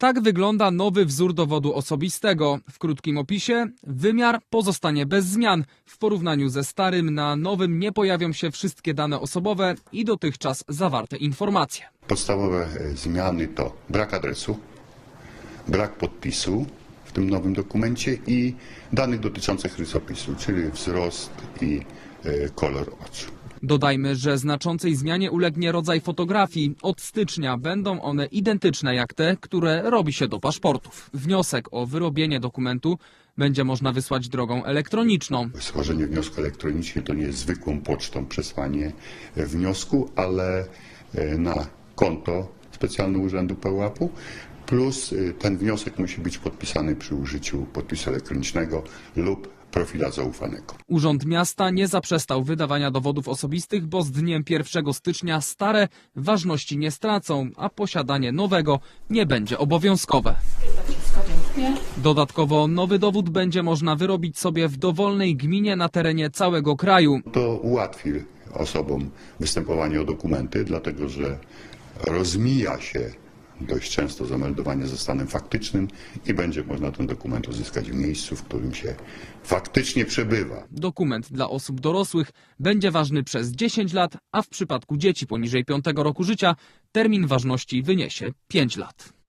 Tak wygląda nowy wzór dowodu osobistego. W krótkim opisie wymiar pozostanie bez zmian. W porównaniu ze starym na nowym nie pojawią się wszystkie dane osobowe i dotychczas zawarte informacje. Podstawowe e, zmiany to brak adresu, brak podpisu w tym nowym dokumencie i danych dotyczących rysopisu, czyli wzrost i e, kolor oczu. Dodajmy, że znaczącej zmianie ulegnie rodzaj fotografii. Od stycznia będą one identyczne jak te, które robi się do paszportów. Wniosek o wyrobienie dokumentu będzie można wysłać drogą elektroniczną. Stworzenie wniosku elektronicznie to nie jest zwykłą pocztą przesłanie e, wniosku, ale e, na konto specjalnego urzędu PUAP-u, plus e, ten wniosek musi być podpisany przy użyciu podpisu elektronicznego lub profila zaufanego. Urząd Miasta nie zaprzestał wydawania dowodów osobistych, bo z dniem 1 stycznia stare ważności nie stracą, a posiadanie nowego nie będzie obowiązkowe. Dodatkowo nowy dowód będzie można wyrobić sobie w dowolnej gminie na terenie całego kraju. To ułatwi osobom występowanie o dokumenty, dlatego że rozmija się dość często zameldowanie ze stanem faktycznym i będzie można ten dokument uzyskać w miejscu, w którym się faktycznie przebywa. Dokument dla osób dorosłych będzie ważny przez 10 lat, a w przypadku dzieci poniżej 5 roku życia termin ważności wyniesie 5 lat.